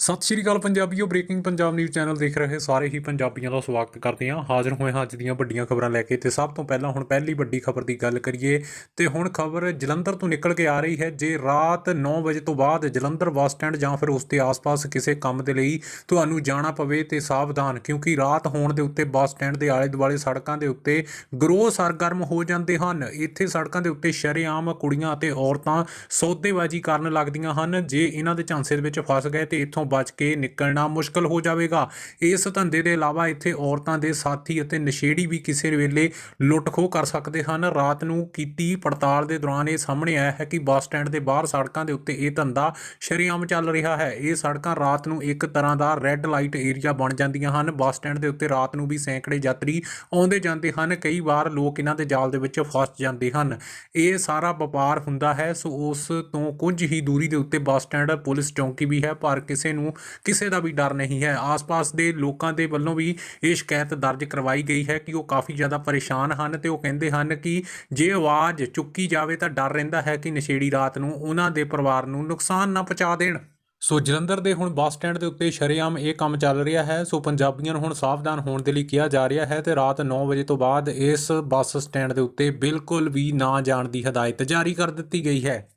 ਸਤਿ ਸ਼੍ਰੀ ਅਕਾਲ ਪੰਜਾਬੀਓ breaking Punjab news channel ਦੇਖ ਰਹੇ ਸਾਰੇ ਹੀ ਪੰਜਾਬੀਆਂ ਦਾ ਸਵਾਗਤ ਕਰਦੇ ਹਾਂ। ਹਾਜ਼ਰ ਹੋਏ ਹਾਂ ਅੱਜ ਦੀਆਂ ਵੱਡੀਆਂ ਖਬਰਾਂ ਲੈ ਕੇ ਤੇ ਸਭ ਤੋਂ ਪਹਿਲਾਂ ਹੁਣ ਪਹਿਲੀ ਵੱਡੀ ਖਬਰ ਦੀ ਗੱਲ ਕਰੀਏ ਤੇ ਹੁਣ ਖਬਰ ਜਲੰਧਰ ਤੋਂ ਨਿਕਲ ਕੇ ਆ ਰਹੀ ਹੈ, ਜੇ ਰਾਤ 9 ਵਜੇ ਤੋਂ ਬਾਅਦ ਜਲੰਧਰ ਬੱਸ ਸਟੈਂਡ ਜਾਂ ਫਿਰ ਉਸ ਦੇ ਆਸ-ਪਾਸ ਕਿਸੇ ਕੰਮ ਦੇ ਲਈ ਤੁਹਾਨੂੰ ਜਾਣਾ ਪਵੇ ਤੇ ਸਾਵਧਾਨ, ਕਿਉਂਕਿ ਰਾਤ ਹੋਣ ਦੇ ਉੱਤੇ ਬੱਸ ਸਟੈਂਡ ਦੇ ਆਲੇ-ਦੁਆਲੇ ਸੜਕਾਂ ਦੇ ਉੱਤੇ ਗਰੋਹ ਸਰਗਰਮ ਹੋ ਜਾਂਦੇ ਹਨ। ਇੱਥੇ ਸੜਕਾਂ ਦੇ ਉੱਤੇ ਸ਼ਰੇਆਮ ਕੁੜੀਆਂ ਅਤੇ ਔਰਤਾਂ ਸੌਦੇਬਾਜ਼ੀ ਕਰਨ ਲੱਗਦੀਆਂ ਹਨ। ਜੇ ਇਹਨਾਂ ਦੇ ਝਾਂਸੇ ਦੇ ਵਿੱਚ ਫਸ ਗਏ ਤੇ ਇੱਥੋਂ ਬਚ ਕੇ ਨਿਕਲਣਾ ਮੁਸ਼ਕਲ ਹੋ ਜਾਵੇਗਾ। ਇਸ ਧੰਦੇ ਦੇ ਇਲਾਵਾ ਇੱਥੇ ਔਰਤਾਂ ਦੇ ਸਾਥੀ ਅਤੇ ਨਸ਼ੇੜੀ ਵੀ ਕਿਸੇ ਵੇਲੇ ਲੁੱਟ-ਖੋਹ ਕਰ ਸਕਦੇ ਹਨ। ਰਾਤ ਨੂੰ ਕੀਤੀ ਪੜਤਾਲ ਦੇ ਦੌਰਾਨ ਇਹ ਸਾਹਮਣੇ ਆਇਆ ਹੈ ਕਿ ਬੱਸ ਸਟੈਂਡ ਦੇ ਬਾਹਰ ਸੜਕਾਂ ਦੇ ਉੱਤੇ ਇਹ ਧੰਦਾ ਸ਼ਰੇਆਮ ਚੱਲ ਰਿਹਾ ਹੈ। ਇਹ ਸੜਕਾਂ ਰਾਤ ਨੂੰ ਇੱਕ ਤਰ੍ਹਾਂ ਦਾ ਰੈੱਡ ਲਾਈਟ ਏਰੀਆ ਬਣ ਜਾਂਦੀਆਂ ਹਨ। ਬੱਸ ਸਟੈਂਡ ਦੇ ਉੱਤੇ ਰਾਤ ਨੂੰ ਵੀ ਸੈਂਕੜੇ ਯਾਤਰੀ ਆਉਂਦੇ ਜਾਂਦੇ ਹਨ। ਕਈ ਵਾਰ ਲੋਕ ਇਹਨਾਂ ਦੇ ਜਾਲ ਦੇ ਵਿੱਚ ਫਸ ਜਾਂਦੇ ਹਨ। ਇਹ ਸਾਰਾ ਵਪਾਰ ਹੁੰਦਾ ਹੈ। ਸੋ ਉਸ ਤੋਂ ਕੁਝ ਹੀ ਦੂਰੀ ਦੇ ਉੱਤੇ ਬੱਸ ਸਟੈਂਡ ਪੁਲਿਸ ਚੌਂਕੀ ਵੀ ਹੈ। ਪਰ ਕਿਸੇ ਨੂੰ ਕਿਸੇ ਦਾ ਵੀ ਡਰ ਨਹੀਂ ਹੈ। ਆਸ-ਪਾਸ ਦੇ ਲੋਕਾਂ ਦੇ ਵੱਲੋਂ ਵੀ ਇਹ ਸ਼ਿਕਾਇਤ ਦਰਜ ਕਰਵਾਈ ਗਈ ਹੈ ਕਿ ਉਹ ਕਾਫੀ ਜ਼ਿਆਦਾ ਪਰੇਸ਼ਾਨ ਹਨ ਤੇ ਉਹ ਕਹਿੰਦੇ ਹਨ ਕਿ ਜੇ ਆਵਾਜ਼ ਚੁੱਕੀ ਜਾਵੇ ਤਾਂ ਡਰ ਰਹਿੰਦਾ ਹੈ ਕਿ ਨਸ਼ੇੜੀ ਰਾਤ ਨੂੰ ਉਹਨਾਂ ਦੇ ਪਰਿਵਾਰ ਨੂੰ ਨੁਕਸਾਨ ਨਾ ਪਹੁੰਚਾ ਦੇਣ। ਸੋ ਜਲੰਧਰ ਦੇ ਹੁਣ ਬੱਸ ਸਟੈਂਡ ਦੇ ਉੱਤੇ ਸ਼ਰੇਆਮ ਇਹ ਕੰਮ ਚੱਲ ਰਿਹਾ ਹੈ। ਸੋ ਪੰਜਾਬੀਆਂ ਨੂੰ ਹੁਣ ਸਾਵਧਾਨ ਹੋਣ ਦੇ ਲਈ ਕਿਹਾ ਜਾ ਰਿਹਾ ਹੈ ਤੇ ਰਾਤ 9 ਵਜੇ ਤੋਂ ਬਾਅਦ ਇਸ ਬੱਸ ਸਟੈਂਡ ਦੇ ਉੱਤੇ ਬਿਲਕੁਲ ਵੀ ਨਾ ਜਾਣ ਦੀ ਹਦਾਇਤ ਜਾਰੀ ਕਰ ਦਿੱਤੀ ਗਈ ਹੈ।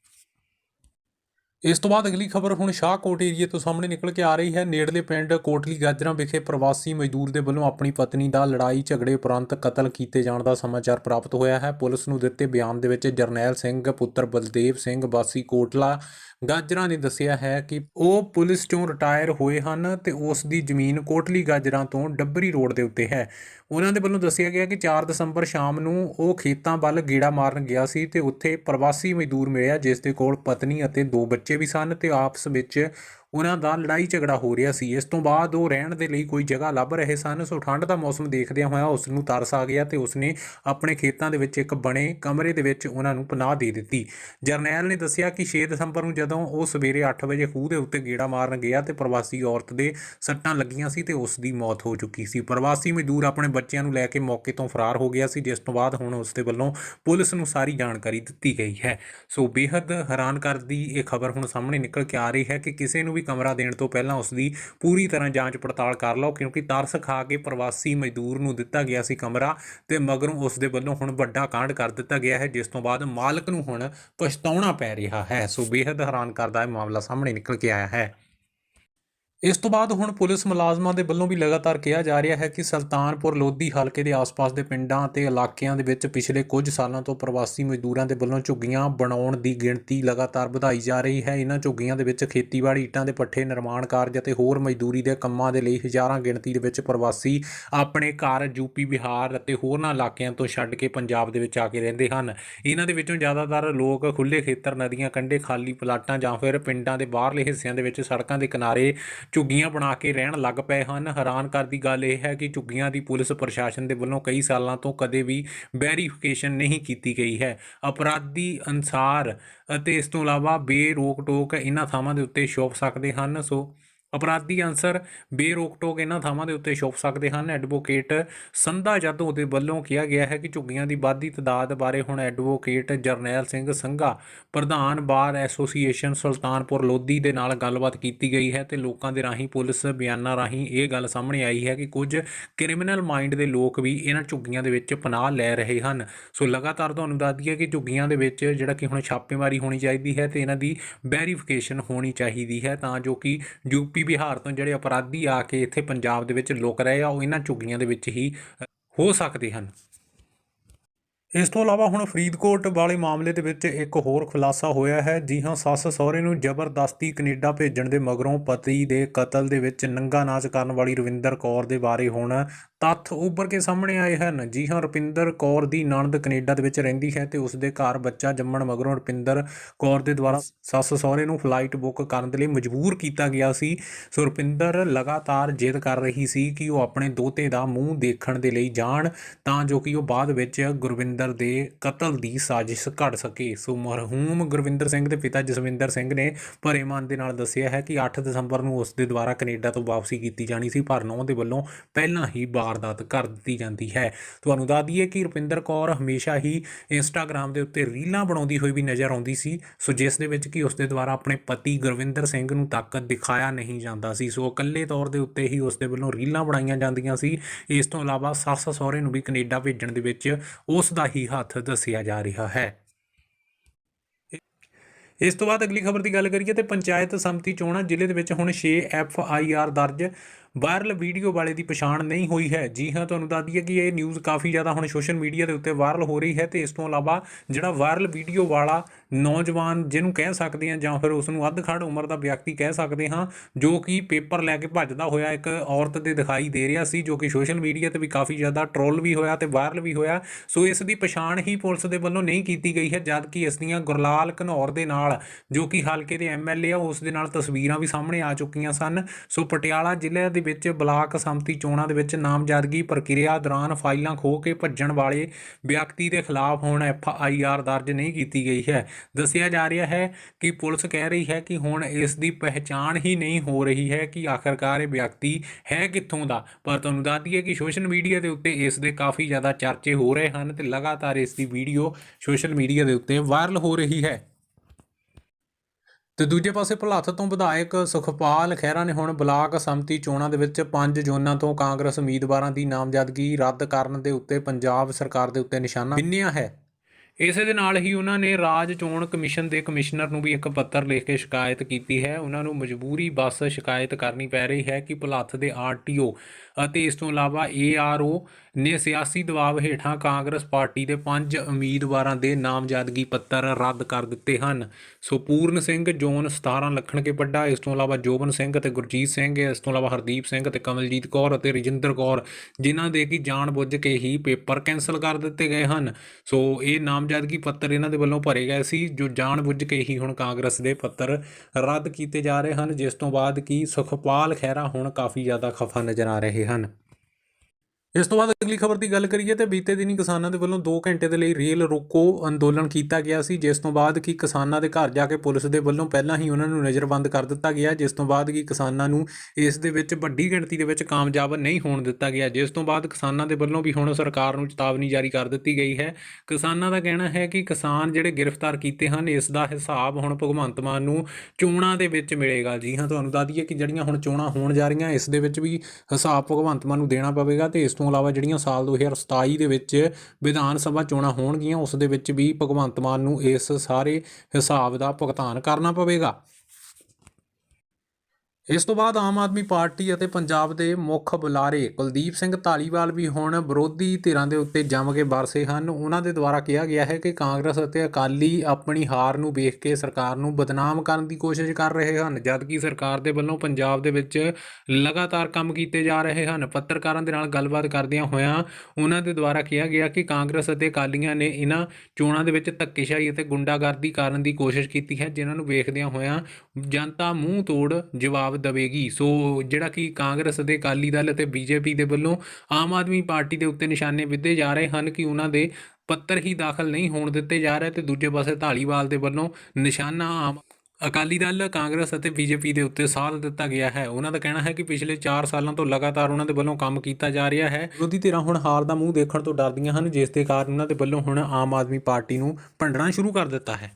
ਇਸ ਤੋਂ ਬਾਅਦ ਅਗਲੀ ਖਬਰ ਹੁਣ ਸ਼ਾਹਕੋਟ ਏਰੀਏ ਤੋਂ ਸਾਹਮਣੇ ਨਿਕਲ ਕੇ ਆ ਰਹੀ ਹੈ। ਨੇੜਲੇ ਪਿੰਡ ਕੋਟਲੀ ਗਾਜਰਾਂ ਵਿਖੇ ਪ੍ਰਵਾਸੀ ਮਜ਼ਦੂਰ ਦੇ ਵੱਲੋਂ ਆਪਣੀ ਪਤਨੀ ਦਾ ਲੜਾਈ ਝਗੜੇ ਉਪਰੰਤ ਕਤਲ ਕੀਤੇ ਜਾਣ ਦਾ ਸਮਾਚਾਰ ਪ੍ਰਾਪਤ ਹੋਇਆ ਹੈ। ਪੁਲਿਸ ਨੂੰ ਦਿੱਤੇ ਬਿਆਨ ਦੇ ਵਿੱਚ ਜਰਨੈਲ ਸਿੰਘ, ਪੁੱਤਰ ਬਲਦੇਵ ਸਿੰਘ, ਵਾਸੀ ਕੋਟਲਾ ਗਾਜਰਾਂ ਨੇ ਦੱਸਿਆ ਹੈ ਕਿ ਉਹ ਪੁਲਿਸ ਚੋਂ ਰਿਟਾਇਰ ਹੋਏ ਹਨ ਤੇ ਉਸ ਦੀ ਜ਼ਮੀਨ ਕੋਟਲੀ ਗਾਜਰਾਂ ਤੋਂ ਡੱਬਰੀ ਰੋਡ ਦੇ ਉੱਤੇ ਹੈ। ਉਹਨਾਂ ਦੇ ਵੱਲੋਂ ਦੱਸਿਆ ਗਿਆ ਕਿ 4 ਦਸੰਬਰ ਸ਼ਾਮ ਨੂੰ ਉਹ ਖੇਤਾਂ ਵੱਲ ਗੇੜਾ ਮਾਰਨ ਗਿਆ ਸੀ ਤੇ ਉੱਥੇ ਪ੍ਰਵਾਸੀ ਮਜ਼ਦੂਰ ਮਿਲਿਆ, ਜਿਸ ਦੇ ਕੋਲ ਪਤਨੀ ਅਤੇ ਦੋ ਬੱਚੇ ਵੀ ਸਨ ਤੇ ਆਪਸ ਵਿੱਚ ਉਹਨਾਂ ਦਾ ਲੜਾਈ ਝਗੜਾ ਹੋ ਰਿਹਾ ਸੀ। ਇਸ ਤੋਂ ਬਾਅਦ ਉਹ ਰਹਿਣ ਦੇ ਲਈ ਕੋਈ ਜਗ੍ਹਾ ਲੱਭ ਰਹੇ ਸਨ। ਸੋ ਠੰਡ ਦਾ ਮੌਸਮ ਦੇਖਦਿਆਂ ਹੋਇਆ ਉਸ ਨੂੰ ਤਰਸ ਆ ਗਿਆ ਤੇ ਉਸਨੇ ਆਪਣੇ ਖੇਤਾਂ ਦੇ ਵਿੱਚ ਇੱਕ ਬਣੇ ਕਮਰੇ ਦੇ ਵਿੱਚ ਉਹਨਾਂ ਨੂੰ ਪਨਾਹ ਦੇ ਦਿੱਤੀ। ਜਰਨੈਲ ਨੇ ਦੱਸਿਆ ਕਿ 6 ਦਸੰਬਰ ਨੂੰ ਜਦੋਂ ਉਹ ਸਵੇਰੇ 8 ਵਜੇ ਖੂਹ ਦੇ ਉੱਤੇ ਗੇੜਾ ਮਾਰਨ ਗਿਆ ਤੇ ਪ੍ਰਵਾਸੀ ਔਰਤ ਦੇ ਸੱਟਾਂ ਲੱਗੀਆਂ ਸੀ ਤੇ ਉਸ ਦੀ ਮੌਤ ਹੋ ਚੁੱਕੀ ਸੀ। ਪ੍ਰਵਾਸੀ ਮਜ਼ਦੂਰ ਆਪਣੇ ਬੱਚਿਆਂ ਨੂੰ ਲੈ ਕੇ ਮੌਕੇ ਤੋਂ ਫਰਾਰ ਹੋ ਗਿਆ ਸੀ, ਜਿਸ ਤੋਂ ਬਾਅਦ ਹੁਣ ਉਸ ਦੇ ਵੱਲੋਂ ਪੁਲਿਸ ਨੂੰ ਸਾਰੀ ਜਾਣਕਾਰੀ ਦਿੱਤੀ ਗਈ ਹੈ। ਸੋ ਬੇहद ਹੈਰਾਨ ਕਰਦੀ ਇਹ ਖਬਰ ਹੁਣ ਸਾਹਮਣੇ ਨਿਕਲ ਕੇ ਆ ਰਹੀ ਹੈ ਕਿ ਕਿਸੇ ਨੂੰ ਵੀ ਕਮਰਾ ਦੇਣ ਤੋਂ ਪਹਿਲਾਂ ਉਸ ਦੀ ਪੂਰੀ ਤਰ੍ਹਾਂ ਜਾਂਚ ਪੜਤਾਲ ਕਰ ਲਓ, ਕਿਉਂਕਿ ਤਰਸ ਖਾ ਕੇ ਪ੍ਰਵਾਸੀ ਮਜ਼ਦੂਰ ਨੂੰ ਦਿੱਤਾ ਗਿਆ ਸੀ ਕਮਰਾ ਤੇ ਮਗਰੋਂ ਉਸ ਦੇ ਵੱਲੋਂ ਹੁਣ ਵੱਡਾ ਕਾਂਡ ਕਰ ਦਿੱਤਾ ਗਿਆ ਹੈ, ਜਿਸ ਤੋਂ ਬਾਅਦ ਮਾਲਕ ਨੂੰ ਹੁਣ ਪਛਤਾਉਣਾ ਪੈ ਰਿਹਾ ਹੈ। ਸੋ ਬੇहद ਹੈਰਾਨ ਕਰਦਾ ਇਹ ਮਾਮਲਾ ਸਾਹਮਣੇ ਨਿਕਲ ਕੇ ਆਇਆ ਹੈ। ਇਸ ਤੋਂ ਬਾਅਦ ਹੁਣ ਪੁਲਿਸ ਮੁਲਾਜ਼ਮਾਂ ਦੇ ਵੱਲੋਂ ਵੀ ਲਗਾਤਾਰ ਕਿਹਾ ਜਾ ਰਿਹਾ ਹੈ ਕਿ ਸੁਲਤਾਨਪੁਰ ਲੋਧੀ ਹਲਕੇ ਦੇ ਆਸ-ਪਾਸ ਦੇ ਪਿੰਡਾਂ ਅਤੇ ਇਲਾਕਿਆਂ ਦੇ ਵਿੱਚ ਪਿਛਲੇ ਕੁਝ ਸਾਲਾਂ ਤੋਂ ਪ੍ਰਵਾਸੀ ਮਜ਼ਦੂਰਾਂ ਦੇ ਵੱਲੋਂ ਝੁੱਗੀਆਂ ਬਣਾਉਣ ਦੀ ਗਿਣਤੀ ਲਗਾਤਾਰ ਵਧਾਈ ਜਾ ਰਹੀ ਹੈ। ਇਹਨਾਂ ਝੁੱਗੀਆਂ ਦੇ ਵਿੱਚ ਖੇਤੀਬਾੜੀ ਇੱਟਾਂ ਦੇ ਪੱਠੇ, ਨਿਰਮਾਣ ਕਾਰਜ ਅਤੇ ਹੋਰ ਮਜ਼ਦੂਰੀ ਦੇ ਕੰਮਾਂ ਦੇ ਲਈ ਹਜ਼ਾਰਾਂ ਗਿਣਤੀ ਦੇ ਵਿੱਚ ਪ੍ਰਵਾਸੀ ਆਪਣੇ ਘਰ ਯੂਪੀ ਬਿਹਾਰ ਅਤੇ ਹੋਰਨਾਂ ਇਲਾਕਿਆਂ ਤੋਂ ਛੱਡ ਕੇ ਪੰਜਾਬ ਦੇ ਵਿੱਚ ਆ ਕੇ ਰਹਿੰਦੇ ਹਨ। ਇਹਨਾਂ ਦੇ ਵਿੱਚੋਂ ਜ਼ਿਆਦਾਤਰ ਲੋਕ ਖੁੱਲੇ ਖੇਤਰ, ਨਦੀਆਂ, ਕੰਢੇ, ਖਾਲੀ ਪਲਾਟਾਂ ਜਾਂ ਫਿਰ ਪਿੰਡਾਂ ਦੇ ਬਾਹਰਲੇ ਹਿੱਸਿਆਂ ਦੇ ਵਿੱਚ ਸੜਕਾਂ ਦੇ ਕਿਨਾਰੇ ਝੁੱਗੀਆਂ ਬਣਾ ਕੇ ਰਹਿਣ ਲੱਗ ਪਏ ਹਨ। ਹੈਰਾਨ ਕਰਦੀ ਗੱਲ ਇਹ ਹੈ ਕਿ ਝੁੱਗੀਆਂ ਦੀ ਪੁਲਿਸ ਪ੍ਰਸ਼ਾਸਨ ਦੇ ਵੱਲੋਂ ਕਈ ਸਾਲਾਂ ਤੋਂ ਕਦੇ ਵੀ ਵੈਰੀਫਿਕੇਸ਼ਨ ਨਹੀਂ ਕੀਤੀ ਗਈ ਹੈ। ਅਪਰਾਧੀ ਅਨਸਾਰ ਅਤੇ ਇਸ ਤੋਂ ਇਲਾਵਾ ਬੇਰੋਕ ਟੋਕ ਇਹਨਾਂ ਥਾਵਾਂ ਦੇ ਉੱਤੇ ਛੁਪ ਸਕਦੇ ਹਨ। ਸੋ ਅਪਰਾਧੀ ਅਨਸਰ ਬੇਰੋਕਟੋਕ ਇਹਨਾਂ ਥਾਵਾਂ ਦੇ ਉੱਤੇ ਛੁਪ ਸਕਦੇ ਹਨ। ਐਡਵੋਕੇਟ ਸੰਧਾ ਜਾਦੂ ਦੇ ਵੱਲੋਂ ਕਿਹਾ ਗਿਆ ਹੈ ਕਿ ਝੁੱਗੀਆਂ ਦੀ ਵਾਧੀ ਤਦਾਦ ਬਾਰੇ ਹੁਣ ਐਡਵੋਕੇਟ ਜਰਨੈਲ ਸਿੰਘ ਸੰਘਾ, ਪ੍ਰਧਾਨ ਬਾਰ ਐਸੋਸੀਏਸ਼ਨ ਸੁਲਤਾਨਪੁਰ ਲੋਧੀ ਦੇ ਨਾਲ ਗੱਲਬਾਤ ਕੀਤੀ ਗਈ ਹੈ ਤੇ ਲੋਕਾਂ ਦੇ ਰਾਹੀਂ ਪੁਲਿਸ ਬਿਆਨਾਂ ਰਾਹੀਂ ਇਹ ਗੱਲ ਸਾਹਮਣੇ ਆਈ ਹੈ ਕਿ ਕੁਝ ਕ੍ਰਿਮੀਨਲ ਮਾਈਂਡ ਦੇ ਲੋਕ ਵੀ ਇਹਨਾਂ ਝੁੱਗੀਆਂ ਦੇ ਵਿੱਚ ਪਨਾਹ ਲੈ ਰਹੇ ਹਨ। ਸੋ ਲਗਾਤਾਰ ਤੁਹਾਨੂੰ ਦੱਸ ਦਈਏ ਕਿ ਝੁੱਗੀਆਂ ਦੇ ਵਿੱਚ ਜਿਹੜਾ ਕਿ ਹੁਣ ਛਾਪੇਮਾਰੀ ਹੋਣੀ ਚਾਹੀਦੀ ਹੈ ਤੇ ਇਹਨਾਂ ਦੀ ਵੈਰੀਫਿਕੇਸ਼ਨ ਹੋਣੀ ਚਾਹੀਦੀ ਹੈ ਤਾਂ ਜੋ ਕਿ ਯੂਪੀ ਬਿਹਾਰ ਤੋਂ ਜਿਹੜੇ ਅਪਰਾਧੀ ਆ ਕੇ ਇੱਥੇ ਪੰਜਾਬ ਦੇ ਵਿੱਚ ਲੁਕ ਰਹੇ ਆ, ਉਹ ਇਹਨਾਂ ਝੁੱਗੀਆਂ ਦੇ ਵਿੱਚ ਹੀ ਹੋ ਸਕਦੇ ਹਨ। ਇਸ ਤੋਂ ਇਲਾਵਾ ਹੁਣ ਫਰੀਦਕੋਟ ਵਾਲੇ ਮਾਮਲੇ ਦੇ ਵਿੱਚ ਇੱਕ ਹੋਰ ਖੁਲਾਸਾ ਹੋਇਆ ਹੈ। ਜੀ ਹਾਂ, ਸੱਸ ਸਹੁਰੇ ਨੂੰ ਜ਼ਬਰਦਸਤੀ ਕੈਨੇਡਾ ਭੇਜਣ ਦੇ ਮਗਰੋਂ ਪਤੀ ਦੇ ਕਤਲ ਦੇ ਵਿੱਚ ਨੰਗਾ ਨਾਚ ਕਰਨ ਵਾਲੀ ਰਵਿੰਦਰ ਕੌਰ ਦੇ ਬਾਰੇ ਹੁਣ ਤੱਥ ਉੱਭਰ ਕੇ ਸਾਹਮਣੇ ਆਏ ਹਨ। ਜੀ ਹਾਂ, ਰੁਪਿੰਦਰ ਕੌਰ ਦੀ ਨਣਦ ਕੈਨੇਡਾ ਦੇ ਵਿੱਚ ਰਹਿੰਦੀ ਹੈ ਤੇ ਉਸ ਦੇ ਘਰ ਬੱਚਾ ਜੰਮਣ ਮਗਰੋਂ ਰੁਪਿੰਦਰ ਕੌਰ ਦੇ ਦੁਆਰਾ ਸੱਸ ਸਹੁਰੇ ਨੂੰ ਫਲਾਈਟ ਬੁੱਕ ਕਰਨ ਦੇ ਲਈ ਮਜਬੂਰ ਕੀਤਾ ਗਿਆ ਸੀ। ਸੋ ਰੁਪਿੰਦਰ ਲਗਾਤਾਰ ਜਿੱਦ ਕਰ ਰਹੀ ਸੀ ਕਿ ਉਹ ਆਪਣੇ ਦੋਤੇ ਦਾ ਮੂੰਹ ਦੇਖਣ ਦੇ ਲਈ ਜਾਣ, ਤਾਂ ਜੋ ਕਿ ਉਹ ਬਾਅਦ ਵਿੱਚ ਗੁਰਵਿੰਦਰ ਦੇ ਕਤਲ ਦੀ ਸਾਜ਼ਿਸ਼ ਘੜ ਸਕੇ। ਸੋ ਮਰਹੂਮ ਗੁਰਵਿੰਦਰ ਸਿੰਘ ਦੇ ਪਿਤਾ ਜਸਵਿੰਦਰ ਸਿੰਘ ਨੇ ਭਰੇ ਮਨ ਦੇ ਨਾਲ ਦੱਸਿਆ ਹੈ ਕਿ 8 ਦਸੰਬਰ ਨੂੰ ਉਸ ਦੇ ਦੁਆਰਾ ਕੈਨੇਡਾ ਤੋਂ ਵਾਪਸੀ ਕੀਤੀ ਜਾਣੀ ਸੀ, ਪਰ ਨੌ ਦੇ ਵੱਲੋਂ ਪਹਿਲਾਂ ਹੀ ਬਾਰ ਵਾਰਦਾਤ ਕਰ ਦਿੱਤੀ ਜਾਂਦੀ ਹੈ। ਤੁਹਾਨੂੰ ਦੱਸ ਦਈਏ ਕਿ ਰੁਪਿੰਦਰ ਕੌਰ ਹਮੇਸ਼ਾ ਹੀ ਇੰਸਟਾਗ੍ਰam ਦੇ ਉੱਤੇ ਰੀਲਾਂ ਬਣਾਉਂਦੀ ਹੋਈ ਵੀ ਨਜ਼ਰ ਆਉਂਦੀ ਸੀ। ਸੋ ਜਿਸ ਦੇ ਵਿੱਚ ਕਿ ਉਸ ਦੇ ਦੁਆਰਾ ਆਪਣੇ ਪਤੀ ਗੁਰਵਿੰਦਰ ਸਿੰਘ ਨੂੰ ਤਾਕਤ ਦਿਖਾਇਆ ਨਹੀਂ ਜਾਂਦਾ ਸੀ। ਸੋ ਇਕੱਲੇ ਤੌਰ ਦੇ ਉੱਤੇ ਹੀ ਉਸ ਦੇ ਵੱਲੋਂ ਰੀਲਾਂ ਬਣਾਈਆਂ ਜਾਂਦੀਆਂ ਸੀ। ਇਸ ਤੋਂ ਇਲਾਵਾ ਸੱਸ ਸਹੁਰੇ ਨੂੰ ਵੀ ਕੈਨੇਡਾ ਭੇਜਣ ਦੇ ਵਿੱਚ ਉਸ ਦਾ ਹੀ ਹੱਥ ਦੱਸਿਆ ਜਾ ਰਿਹਾ ਹੈ। ਇਸ ਤੋਂ ਬਾਅਦ ਅਗਲੀ ਖਬਰ ਦੀ ਗੱਲ ਕਰੀਏ ਤੇ ਪੰਚਾਇਤ ਸੰਮਤੀ ਚੋਣਾਂ ਜ਼ਿਲ੍ਹੇ ਦੇ ਵਿੱਚ ਹੁਣ 6 ਐਫ ਆਈ ਆਰ ਦਰਜ ਵਾਇਰਲ ਵੀਡੀਓ ਵਾਲੇ ਦੀ ਪਛਾਣ ਨਹੀਂ ਹੋਈ ਹੈ। ਜੀ ਹਾਂ, ਤੁਹਾਨੂੰ ਦੱਸ ਦਈਏ ਕਿ ਇਹ ਨਿਊਜ਼ ਕਾਫੀ ਜ਼ਿਆਦਾ ਹੁਣ ਸੋਸ਼ਲ ਮੀਡੀਆ ਦੇ ਉੱਤੇ ਵਾਇਰਲ ਹੋ ਰਹੀ ਹੈ ਤੇ ਇਸ ਤੋਂ ਇਲਾਵਾ ਜਿਹੜਾ ਵਾਇਰਲ ਵੀਡੀਓ ਵਾਲਾ ਨੌਜਵਾਨ ਜਿਹਨੂੰ ਕਹਿ ਸਕਦੇ ਹਾਂ ਜਾਂ ਫਿਰ ਉਸ ਨੂੰ ਅੱਧ ਖੜ ਉਮਰ ਦਾ ਵਿਅਕਤੀ ਕਹਿ ਸਕਦੇ ਹਾਂ, ਜੋ ਕਿ ਪੇਪਰ ਲੈ ਕੇ ਭੱਜਦਾ ਹੋਇਆ ਇੱਕ ਔਰਤ ਦੇ ਦਿਖਾਈ ਦੇ ਰਿਹਾ ਸੀ, ਜੋ ਕਿ ਸੋਸ਼ਲ ਮੀਡੀਆ ਤੇ ਵੀ ਕਾਫੀ ਜ਼ਿਆਦਾ ਟ੍ਰੋਲ ਵੀ ਹੋਇਆ ਤੇ ਵਾਇਰਲ ਵੀ ਹੋਇਆ। ਸੋ ਇਸ ਦੀ ਪਛਾਣ ਹੀ ਪੁਲਿਸ ਦੇ ਵੱਲੋਂ ਨਹੀਂ ਕੀਤੀ ਗਈ ਹੈ, ਜਦ ਕਿ ਇਸ ਦੀਆਂ ਗੁਰਲਾਲ ਘਨੌਰ ਦੇ ਨਾਲ, ਜੋ ਕਿ ਹਲਕੇ ਦੇ ਐਮਐਲਏ ਆ, ਉਸ ਦੇ ਨਾਲ ਤਸਵੀਰਾਂ ਵੀ ਸਾਹਮਣੇ ਆ ਚੁੱਕੀਆਂ ਸਨ। ਸੋ ਪਟਿਆਲਾ ਜ਼ਿਲ੍ਹੇ ਦੇ ਵਿੱਚ ਬਲਾਕ ਸੰਮਤੀ ਚੋਣਾਂ ਦੇ ਵਿੱਚ ਨਾਮਜ਼ਦਗੀ ਪ੍ਰਕਿਰਿਆ ਦੌਰਾਨ ਫਾਈਲਾਂ ਖੋਹ ਕੇ ਭੱਜਣ ਵਾਲੇ ਵਿਅਕਤੀ ਦੇ ਖਿਲਾਫ ਹੁਣ ਐਫ ਆਈ ਆਰ ਦਰਜ ਨਹੀਂ ਕੀਤੀ ਗਈ ਹੈ। ਦੱਸਿਆ ਜਾ ਰਿਹਾ ਹੈ ਕਿ ਪੁਲਿਸ ਕਹਿ ਰਹੀ ਹੈ ਕਿ ਹੁਣ ਇਸ ਦੀ ਪਹਿਚਾਣ ਹੀ ਨਹੀਂ ਹੋ ਰਹੀ ਹੈ ਕਿ ਆਖਰਕਾਰ ਇਹ ਵਿਅਕਤੀ ਹੈ ਕਿੱਥੋਂ ਦਾ। ਪਰ ਤੁਹਾਨੂੰ ਦੱਸ ਦਈਏ ਕਿ ਸੋਸ਼ਲ ਮੀਡੀਆ ਦੇ ਉੱਤੇ ਇਸ ਦੇ ਕਾਫੀ ਜ਼ਿਆਦਾ ਚਰਚੇ ਹੋ ਰਹੇ ਹਨ ਤੇ ਲਗਾਤਾਰ ਇਸ ਦੀ ਵੀਡੀਓ ਸੋਸ਼ਲ ਮੀਡੀਆ ਦੇ ਉੱਤੇ ਵਾਇਰਲ ਹੋ ਰਹੀ ਹੈ। ਤੇ ਦੂਜੇ ਪਾਸੇ ਭੁਲੱਥ ਤੋਂ ਵਿਧਾਇਕ ਸੁਖਪਾਲ ਖਹਿਰਾ ਨੇ ਹੁਣ ਬਲਾਕ ਸੰਮਤੀ ਚੋਣਾਂ ਦੇ ਵਿੱਚ ਪੰਜ ਜ਼ੋਨਾਂ ਤੋਂ ਕਾਂਗਰਸ ਉਮੀਦਵਾਰਾਂ ਦੀ ਨਾਮਜ਼ਦਗੀ ਰੱਦ ਕਰਨ ਦੇ ਉੱਤੇ ਪੰਜਾਬ ਸਰਕਾਰ ਦੇ ਉੱਤੇ ਨਿਸ਼ਾਨਾ ਬਿੰਨਿਆ ਹੈ। ਇਸੇ ਦੇ ਨਾਲ ਹੀ ਉਹਨਾਂ ਨੇ ਰਾਜ ਚੋਣ ਕਮਿਸ਼ਨ ਦੇ ਕਮਿਸ਼ਨਰ ਨੂੰ ਵੀ ਇੱਕ ਪੱਤਰ ਲਿਖ ਕੇ ਸ਼ਿਕਾਇਤ ਕੀਤੀ ਹੈ। ਉਹਨਾਂ ਨੂੰ ਮਜਬੂਰੀ ਬਸ ਸ਼ਿਕਾਇਤ ਕਰਨੀ ਪੈ ਰਹੀ ਹੈ ਕਿ ਭੁਲੱਥ ਦੇ ਆਰਟੀਓ ਅਤੇ ਇਸ ਤੋਂ ਇਲਾਵਾ ਏਆਰਓ ਨੇ ਸਿਆਸੀ ਦਬਾਅ ਹੇਠਾਂ ਕਾਂਗਰਸ ਪਾਰਟੀ ਦੇ ਪੰਜ ਉਮੀਦਵਾਰਾਂ ਦੇ ਨਾਮਜ਼ਦਗੀ ਪੱਤਰ ਰੱਦ ਕਰ ਦਿੱਤੇ ਹਨ। ਸੋ ਪੂਰਨ ਸਿੰਘ, ਜੋਨ 17 ਲੱਖਣ ਕੇ ਪੱਡਾ ਇਸ ਤੋਂ ਇਲਾਵਾ ਜੋਬਨ ਸਿੰਘ ਅਤੇ ਗੁਰਜੀਤ ਸਿੰਘ, ਇਸ ਤੋਂ ਇਲਾਵਾ ਹਰਦੀਪ ਸਿੰਘ ਅਤੇ ਕਮਲਜੀਤ ਕੌਰ ਅਤੇ ਰਜਿੰਦਰ ਕੌਰ, ਜਿਨ੍ਹਾਂ ਦੇ ਕਿ ਜਾਣਬੁੱਝ ਕੇ ਹੀ ਪੇਪਰ ਕੈਨਸਲ ਕਰ ਦਿੱਤੇ ਗਏ ਹਨ। ਸੋ ਇਹ ਨਾਮਜ਼ਦਗੀ ਪੱਤਰ ਇਹਨਾਂ ਦੇ ਵੱਲੋਂ ਭਰੇ ਗਏ ਸੀ, ਜੋ ਜਾਣਬੁੱਝ ਕੇ ਹੀ ਹੁਣ ਕਾਂਗਰਸ ਦੇ ਪੱਤਰ ਰੱਦ ਕੀਤੇ ਜਾ ਰਹੇ ਹਨ, ਜਿਸ ਤੋਂ ਬਾਅਦ ਕਿ ਸੁਖਪਾਲ ਖਹਿਰਾ ਹੁਣ ਕਾਫੀ ਜ਼ਿਆਦਾ ਖਫਾ ਨਜ਼ਰ ਆ ਰਹੇ ਹਨ ਇਸ ਤੋਂ ਬਾਅਦ ਅਗਲੀ ਖਬਰ ਦੀ ਗੱਲ ਕਰੀਏ ਤੇ ਬੀਤੇ ਦਿਨੀ ਕਿਸਾਨਾਂ ਦੇ ਵੱਲੋਂ 2 ਘੰਟੇ ਦੇ ਲਈ ਰੇਲ ਰੋਕੋ ਅੰਦੋਲਨ ਕੀਤਾ ਗਿਆ ਸੀ, ਜਿਸ ਤੋਂ ਬਾਅਦ ਕਿ ਕਿਸਾਨਾਂ ਦੇ ਘਰ ਜਾ ਕੇ ਪੁਲਿਸ ਦੇ ਵੱਲੋਂ ਪਹਿਲਾਂ ਹੀ ਉਹਨਾਂ ਨੂੰ ਨਜ਼ਰਬੰਦ ਕਰ ਦਿੱਤਾ ਗਿਆ, ਜਿਸ ਤੋਂ ਬਾਅਦ ਕਿ ਕਿਸਾਨਾਂ ਨੂੰ ਇਸ ਦੇ ਵਿੱਚ ਵੱਡੀ ਗਿਣਤੀ ਦੇ ਵਿੱਚ ਕਾਮਯਾਬ ਨਹੀਂ ਹੋਣ ਦਿੱਤਾ ਗਿਆ, ਜਿਸ ਤੋਂ ਬਾਅਦ ਕਿਸਾਨਾਂ ਦੇ ਵੱਲੋਂ ਵੀ ਹੁਣ ਸਰਕਾਰ ਨੂੰ ਚੇਤਾਵਨੀ ਜਾਰੀ ਕਰ ਦਿੱਤੀ ਗਈ ਹੈ। ਕਿਸਾਨਾਂ ਦਾ ਕਹਿਣਾ ਹੈ ਕਿ ਕਿਸਾਨ ਜਿਹੜੇ ਗ੍ਰਿਫਤਾਰ ਕੀਤੇ ਹਨ, ਇਸ ਦਾ ਹਿਸਾਬ ਹੁਣ ਭਗਵੰਤ ਮਾਨ ਨੂੰ ਚੋਣਾਂ ਦੇ ਵਿੱਚ ਮਿਲੇਗਾ। ਜੀ ਹਾਂ, ਤੁਹਾਨੂੰ ਦੱਸ ਦਈਏ ਕਿ ਜਿਹੜੀਆਂ ਹੁਣ ਚੋਣਾਂ ਹੋਣ ਜਾ ਰਹੀਆਂ, ਇਸ ਦੇ ਵਿੱਚ ਵੀ ਹਿਸਾਬ ਭਗਵੰਤ ਮਾਨ ਨੂੰ ਦੇਣਾ ਪਵੇਗਾ ਤੇ ਇਸ ਤੋਂ ਇਲਾਵਾ ਜਿਹੜੀਆਂ ਸਾਲ 2027 ਦੇ ਵਿੱਚ ਵਿਧਾਨ ਸਭਾ ਚੋਣਾਂ ਹੋਣਗੀਆਂ, ਉਸ ਦੇ ਵਿੱਚ ਵੀ ਭਗਵੰਤ ਮਾਨ ਨੂੰ ਇਸ ਸਾਰੇ ਹਿਸਾਬ ਦਾ ਭੁਗਤਾਨ ਕਰਨਾ ਪਵੇਗਾ। ਇਸ ਤੋਂ ਬਾਅਦ ਆਮ ਆਦਮੀ ਪਾਰਟੀ ਅਤੇ ਪੰਜਾਬ ਦੇ ਮੁੱਖ ਬੁਲਾਰੇ ਕੁਲਦੀਪ ਸਿੰਘ ਧਾਲੀਵਾਲ ਵੀ ਹੁਣ ਵਿਰੋਧੀ ਧਿਰਾਂ ਦੇ ਉੱਤੇ ਜੰਮ ਕੇ ਵਰਸੇ ਹਨ। ਉਹਨਾਂ ਦੇ ਦੁਆਰਾ ਕਿਹਾ ਗਿਆ ਹੈ ਕਿ ਕਾਂਗਰਸ ਅਤੇ ਅਕਾਲੀ ਆਪਣੀ ਹਾਰ ਨੂੰ ਵੇਖ ਕੇ ਸਰਕਾਰ ਨੂੰ ਬਦਨਾਮ ਕਰਨ ਦੀ ਕੋਸ਼ਿਸ਼ ਕਰ ਰਹੇ ਹਨ, ਜਦਕਿ ਸਰਕਾਰ ਦੇ ਵੱਲੋਂ ਪੰਜਾਬ ਦੇ ਵਿੱਚ ਲਗਾਤਾਰ ਕੰਮ ਕੀਤੇ ਜਾ ਰਹੇ ਹਨ। ਪੱਤਰਕਾਰਾਂ ਦੇ ਨਾਲ ਗੱਲਬਾਤ ਕਰਦਿਆਂ ਹੋਇਆਂ ਉਹਨਾਂ ਦੇ ਦੁਆਰਾ ਕਿਹਾ ਗਿਆ ਕਿ ਕਾਂਗਰਸ ਅਤੇ ਅਕਾਲੀਆਂ ਨੇ ਇਹਨਾਂ ਚੋਣਾਂ ਦੇ ਵਿੱਚ ਧੱਕੇਸ਼ਾਹੀ ਅਤੇ ਗੁੰਡਾਗਰਦੀ ਕਰਨ ਦੀ ਕੋਸ਼ਿਸ਼ ਕੀਤੀ ਹੈ, ਜਿਨ੍ਹਾਂ ਨੂੰ ਵੇਖਦਿਆਂ ਹੋਇਆਂ ਜਨਤਾ ਮੂੰਹ ਤੋੜ ਜਵਾਬ ਜਵਾਬ ਦੇਵੇਗੀ। ਸੋ ਜਿਹੜਾ ਕਿ ਕਾਂਗਰਸ ਅਤੇ ਅਕਾਲੀ ਦਲ ਅਤੇ ਬੀਜੇਪੀ ਦੇ ਵੱਲੋਂ ਆਮ ਆਦਮੀ ਪਾਰਟੀ ਦੇ ਉੱਤੇ ਨਿਸ਼ਾਨੇ ਵਿੱਧੇ ਜਾ ਰਹੇ ਹਨ ਕਿ ਉਹਨਾਂ ਦੇ ਪੱਤਰ ਹੀ ਦਾਖਲ ਨਹੀਂ ਹੋਣ ਦਿੱਤੇ ਜਾ ਰਹੇ ਤੇ ਦੂਜੇ ਪਾਸੇ ਢਾਲੀਵਾਲ ਦੇ ਵੱਲੋਂ ਨਿਸ਼ਾਨਾ ਆਮ ਅਕਾਲੀ ਦਲ, ਕਾਂਗਰਸ ਅਤੇ ਬੀਜੇਪੀ ਦੇ ਉੱਤੇ ਸਾਧ ਦਿੱਤਾ ਗਿਆ ਹੈ। ਉਹਨਾਂ ਦਾ ਕਹਿਣਾ ਹੈ ਕਿ ਪਿਛਲੇ 4 ਸਾਲਾਂ ਤੋਂ ਲਗਾਤਾਰ ਉਹਨਾਂ ਦੇ ਵੱਲੋਂ ਕੰਮ ਕੀਤਾ ਜਾ ਰਿਹਾ ਹੈ। ਵਿਰੋਧੀ ਧਿਰਾਂ ਹੁਣ ਹਾਰ ਦਾ ਮੂੰਹ ਦੇਖਣ ਤੋਂ ਡਰਦੀਆਂ ਹਨ, ਜਿਸ ਦੇ ਕਾਰਨ ਉਹਨਾਂ ਦੇ ਵੱਲੋਂ ਹੁਣ ਆਮ ਆਦਮੀ ਪਾਰਟੀ ਨੂੰ ਭੰਡਣਾ ਸ਼ੁਰੂ ਕਰ ਦਿੱਤਾ ਹੈ।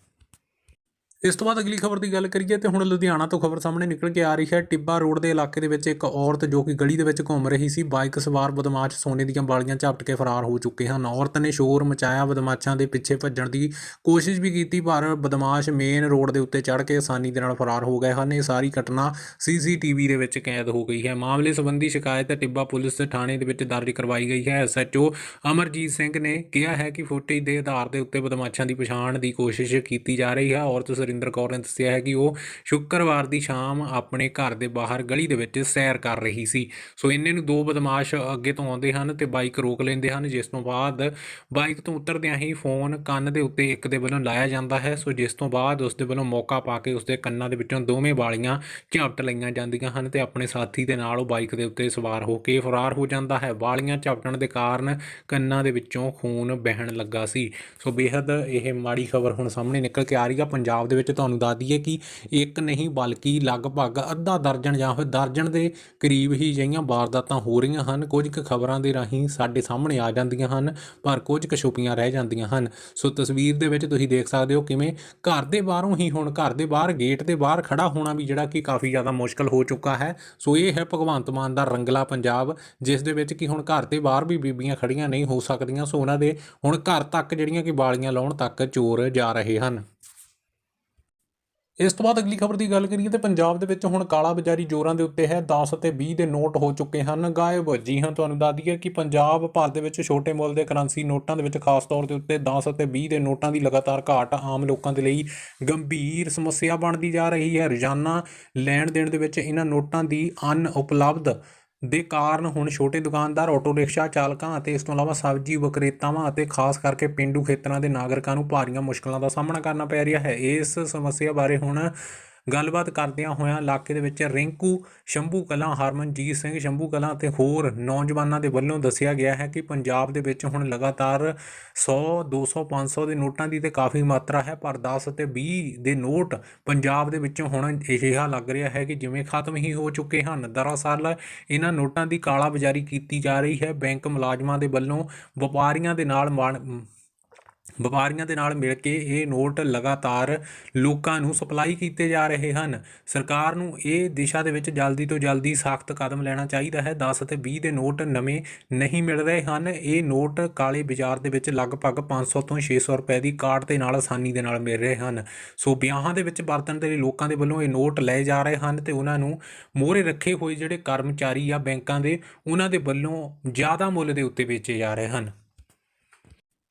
ਇਸ ਤੋਂ ਬਾਅਦ ਅਗਲੀ ਖਬਰ ਦੀ ਗੱਲ ਕਰੀਏ ਤੇ ਹੁਣ ਲੁਧਿਆਣਾ ਤੋਂ ਖਬਰ ਸਾਹਮਣੇ ਨਿਕਲ ਕੇ ਆ ਰਹੀ ਹੈ। ਟਿੱਬਾ ਰੋਡ ਦੇ ਇਲਾਕੇ ਦੇ ਵਿੱਚ ਇੱਕ ਔਰਤ ਜੋ ਕਿ ਗਲੀ ਦੇ ਵਿੱਚ ਘੁੰਮ ਰਹੀ ਸੀ, ਬਾਈਕ ਸਵਾਰ ਬਦਮਾਸ਼ ਸੋਨੇ ਦੀਆਂ ਬਾਲੀਆਂ ਝਪਟ ਕੇ ਫਰਾਰ ਹੋ ਚੁੱਕੇ ਹਨ। ਔਰਤ ਨੇ ਸ਼ੋਰ ਮਚਾਇਆ, ਬਦਮਾਸ਼ਾਂ ਦੇ ਪਿੱਛੇ ਭੱਜਣ ਦੀ ਕੋਸ਼ਿਸ਼ ਵੀ ਕੀਤੀ, ਪਰ ਬਦਮਾਸ਼ ਮੇਨ ਰੋਡ ਦੇ ਉੱਤੇ ਚੜ੍ਹ ਕੇ ਆਸਾਨੀ ਦੇ ਨਾਲ ਫਰਾਰ ਹੋ ਗਏ ਹਨ। ਇਹ ਸਾਰੀ ਘਟਨਾ ਸੀਸੀਟੀਵੀ ਦੇ ਵਿੱਚ ਕੈਦ ਹੋ ਗਈ ਹੈ। ਮਾਮਲੇ ਸੰਬੰਧੀ ਸ਼ਿਕਾਇਤ ਟਿੱਬਾ ਪੁਲਿਸ ਥਾਣੇ ਦੇ ਵਿੱਚ ਦਰਜ ਕਰਵਾਈ ਗਈ ਹੈ। ਐਸਐਚਓ ਅਮਰਜੀਤ ਸਿੰਘ ਨੇ ਕਿਹਾ ਹੈ ਕਿ ਫੁਟੇਜ ਦੇ ਆਧਾਰ ਦੇ ਉੱਤੇ ਬਦਮਾਸ਼ਾਂ ਦੀ ਪਛਾਣ ਦੀ ਕੋਸ਼ਿਸ਼ ਕੀਤੀ ਜਾ ਰਹੀ ਹੈ। ਔਰਤ ਸੁਰਿੰਦਰ ਕੌਰ ਨੇ ਦੱਸਿਆ ਹੈ ਕਿ ਉਹ ਸ਼ੁੱਕਰਵਾਰ ਦੀ ਸ਼ਾਮ ਆਪਣੇ ਘਰ ਦੇ ਬਾਹਰ ਗਲੀ ਦੇ ਵਿੱਚ ਸੈਰ ਕਰ ਰਹੀ ਸੀ। ਸੋ ਇੰਨੇ ਨੂੰ ਦੋ ਬਦਮਾਸ਼ ਅੱਗੇ ਤੋਂ ਆਉਂਦੇ ਹਨ ਤੇ ਬਾਈਕ ਰੋਕ ਲੈਂਦੇ ਹਨ, ਜਿਸ ਤੋਂ ਬਾਅਦ ਬਾਈਕ ਤੋਂ ਉਤਰਦਿਆਂ ਹੀ ਫੋਨ ਕੰਨ ਦੇ ਉੱਤੇ ਇੱਕ ਦੇ ਵੱਲੋਂ ਲਾਇਆ ਜਾਂਦਾ ਹੈ। ਸੋ ਜਿਸ ਤੋਂ ਬਾਅਦ ਉਸ ਦੇ ਵੱਲੋਂ ਮੌਕਾ ਪਾ ਕੇ ਉਸ ਦੇ ਕੰਨਾਂ ਦੇ ਵਿੱਚੋਂ ਦੋਵੇਂ ਵਾਲੀਆਂ ਝਪਟ ਲਈਆਂ ਜਾਂਦੀਆਂ ਹਨ ਤੇ ਆਪਣੇ ਸਾਥੀ ਦੇ ਨਾਲ ਉਹ ਬਾਈਕ ਦੇ ਉੱਤੇ ਸਵਾਰ ਹੋ ਕੇ ਫਰਾਰ ਹੋ ਜਾਂਦਾ ਹੈ। ਵਾਲੀਆਂ ਝਪਟਣ ਦੇ ਕਾਰਨ ਕੰਨਾਂ ਦੇ ਵਿੱਚੋਂ ਖੂਨ ਵਹਿਣ ਲੱਗਾ ਸੀ। ਸੋ ਬੇहद ਇਹ ਮਾੜੀ ਖਬਰ ਹੁਣ ਸਾਹਮਣੇ ਨਿਕਲ ਕੇ ਆ ਰਹੀ ਆ। ਪੰਜਾਬ ਦੇ ਵਿੱਚ ਤੁਹਾਨੂੰ ਦੱਸ ਦਈਏ ਕਿ ਇੱਕ ਨਹੀਂ ਬਲਕਿ ਲਗਭਗ ਅੱਧਾ ਦਰਜਨ ਜਾਂ ਫਿਰ ਦਰਜਨ ਦੇ ਕਰੀਬ ਹੀ ਜਿਹੀਆਂ ਵਾਰਦਾਤਾਂ ਹੋ ਰਹੀਆਂ ਹਨ। ਕੁਝ ਕੁ ਖਬਰਾਂ ਦੇ ਰਾਹੀਂ ਸਾਡੇ ਸਾਹਮਣੇ ਆ ਜਾਂਦੀਆਂ ਹਨ, ਪਰ ਕੁਝ ਕੁ ਛੁਪੀਆਂ ਰਹਿ ਜਾਂਦੀਆਂ ਹਨ। ਸੋ ਤਸਵੀਰ ਦੇ ਵਿੱਚ ਤੁਸੀਂ ਦੇਖ ਸਕਦੇ ਹੋ ਕਿਵੇਂ ਘਰ ਦੇ ਬਾਹਰੋਂ ਹੀ ਹੁਣ ਘਰ ਦੇ ਬਾਹਰ, ਗੇਟ ਦੇ ਬਾਹਰ ਖੜਾ ਹੋਣਾ ਵੀ ਜਿਹੜਾ ਕਿ ਕਾਫੀ ਜ਼ਿਆਦਾ ਮੁਸ਼ਕਲ ਹੋ ਚੁੱਕਾ ਹੈ। ਸੋ ਇਹ ਹੈ ਭਗਵੰਤ ਮਾਨ ਦਾ ਰੰਗਲਾ ਪੰਜਾਬ, ਜਿਸ ਦੇ ਵਿੱਚ ਕਿ ਹੁਣ ਘਰ ਦੇ ਬਾਹਰ ਵੀ ਬੀਬੀਆਂ ਖੜੀਆਂ ਨਹੀਂ ਹੋ ਸਕਦੀਆਂ। ਸੋ ਉਹਨਾਂ ਦੇ ਹੁਣ ਘਰ ਤੱਕ ਜਿਹੜੀਆਂ ਕਿ ਵਾਲੀਆਂ ਲਾਉਣ ਤੱਕ ਚੋਰ ਜਾ ਰਹੇ ਹਨ। ਇਸ ਤੋਂ ਬਾਅਦ ਅਗਲੀ ਖਬਰ ਦੀ ਗੱਲ ਕਰੀਏ ਤੇ ਪੰਜਾਬ ਦੇ ਵਿੱਚ ਹੁਣ ਕਾਲਾ ਬਾਜ਼ਾਰੀ ਜ਼ੋਰਾਂ ਦੇ ਉੱਤੇ ਹੈ। 10 ਅਤੇ 20 ਦੇ ਨੋਟ ਹੋ ਚੁੱਕੇ ਹਨ। ਗਾਇਬ। ਜੀ ਹਾਂ, ਤੁਹਾਨੂੰ ਦੱਸ ਦਈਏ ਕਿ ਪੰਜਾਬ ਭਾਰਤ ਦੇ ਵਿੱਚ ਛੋਟੇ ਮੁੱਲ ਦੇ ਕਰੰਸੀ ਨੋਟਾਂ ਦੇ ਵਿੱਚ ਖਾਸ ਤੌਰ ਦੇ ਉੱਤੇ 10 ਅਤੇ 20 ਦੇ ਨੋਟਾਂ ਦੀ ਲਗਾਤਾਰ ਘਾਟ ਆਮ ਲੋਕਾਂ ਦੇ ਲਈ ਗੰਭੀਰ ਸਮੱਸਿਆ ਬਣਦੀ ਜਾ ਰਹੀ ਹੈ। ਰੋਜ਼ਾਨਾ ਲੈਣ ਦੇਣ ਦੇ ਵਿੱਚ ਇਹਨਾਂ ਨੋਟਾਂ ਦੀ ਅਨ ਉਪਲਬਧ ਦੇ ਕਾਰਨ ਹੁਣ ਛੋਟੇ ਦੁਕਾਨਦਾਰ, ਆਟੋ ਰਿਕਸ਼ਾ ਚਾਲਕਾਂ ਅਤੇ ਇਸ ਤੋਂ ਇਲਾਵਾ ਸਬਜ਼ੀ ਵਿਕਰੇਤਾਵਾਂ ਅਤੇ ਖਾਸ ਕਰਕੇ ਪਿੰਡੂ ਖੇਤਰਾਂ ਦੇ ਨਾਗਰਿਕਾਂ ਨੂੰ ਭਾਰੀਆਂ ਮੁਸ਼ਕਲਾਂ ਦਾ ਸਾਹਮਣਾ ਕਰਨਾ ਪੈ ਰਿਹਾ ਹੈ। ਇਸ ਸਮੱਸਿਆ ਬਾਰੇ ਹੁਣ ਗੱਲਬਾਤ ਕਰਦਿਆਂ ਹੋਇਆਂ ਇਲਾਕੇ ਦੇ ਵਿੱਚ ਰਿੰਕੂ, ਸ਼ੰਭੂ ਕਲਾਂ, ਹਰਮਨਜੀਤ ਸਿੰਘ ਸ਼ੰਭੂ ਕਲਾਂ ਅਤੇ ਹੋਰ ਨੌਜਵਾਨਾਂ ਦੇ ਵੱਲੋਂ ਦੱਸਿਆ ਗਿਆ ਹੈ ਕਿ ਪੰਜਾਬ ਦੇ ਵਿੱਚ ਹੁਣ ਲਗਾਤਾਰ 100 200 500 ਦੇ ਨੋਟਾਂ ਦੀ ਤੇ ਕਾਫੀ ਮਾਤਰਾ ਹੈ, ਪਰ 10 ਅਤੇ 20 ਦੇ ਨੋਟ ਪੰਜਾਬ ਦੇ ਵਿੱਚੋਂ ਹੁਣ ਅਜਿਹਾ ਲੱਗ ਰਿਹਾ ਹੈ ਕਿ ਜਿਵੇਂ ਖਤਮ ਹੀ ਹੋ ਚੁੱਕੇ ਹਨ। ਦਰਅਸਲ ਇਹਨਾਂ ਨੋਟਾਂ ਦੀ ਕਾਲਾ ਬਾਜ਼ਾਰੀ ਕੀਤੀ ਜਾ ਰਹੀ ਹੈ। ਬੈਂਕ ਮੁਲਾਜ਼ਮਾਂ ਦੇ ਵੱਲੋਂ ਵਪਾਰੀਆਂ ਦੇ ਨਾਲ ਮਾਣ- ਵਪਾਰੀਆਂ ਦੇ ਨਾਲ ਮਿਲ ਕੇ ਇਹ ਨੋਟ ਲਗਾਤਾਰ ਲੋਕਾਂ ਨੂੰ ਸਪਲਾਈ ਕੀਤੇ ਜਾ ਰਹੇ ਹਨ। ਸਰਕਾਰ ਨੂੰ ਇਹ ਦਿਸ਼ਾ ਦੇ ਵਿੱਚ ਜਲਦੀ ਤੋਂ ਜਲਦੀ ਸਖਤ ਕਦਮ ਲੈਣਾ ਚਾਹੀਦਾ ਹੈ। 10 ਅਤੇ 20 ਦੇ ਨੋਟ ਨਵੇਂ ਨਹੀਂ ਮਿਲ ਰਹੇ ਹਨ। ਇਹ ਨੋਟ ਕਾਲੇ ਬਾਜ਼ਾਰ ਦੇ ਵਿੱਚ ਲਗਭਗ 500 ਤੋਂ 600 ਰੁਪਏ ਦੀ ਕਾਰਡ ਦੇ ਨਾਲ ਆਸਾਨੀ ਦੇ ਨਾਲ ਮਿਲ ਰਹੇ ਹਨ। ਸੋ ਵਿਆਹਾਂ ਦੇ ਵਿੱਚ ਵਰਤਣ ਦੇ ਲਈ ਲੋਕਾਂ ਦੇ ਵੱਲੋਂ ਇਹ ਨੋਟ ਲਏ ਜਾ ਰਹੇ ਹਨ ਤੇ ਉਹਨਾਂ ਨੂੰ ਮੋਹਰੇ ਰੱਖੇ ਹੋਏ ਜਿਹੜੇ ਕਰਮਚਾਰੀ ਆ ਬੈਂਕਾਂ ਦੇ, ਉਹਨਾਂ ਦੇ ਵੱਲੋਂ ਜ਼ਿਆਦਾ ਮੁੱਲ ਦੇ ਉੱਤੇ ਵੇਚੇ ਜਾ ਰਹੇ ਹਨ।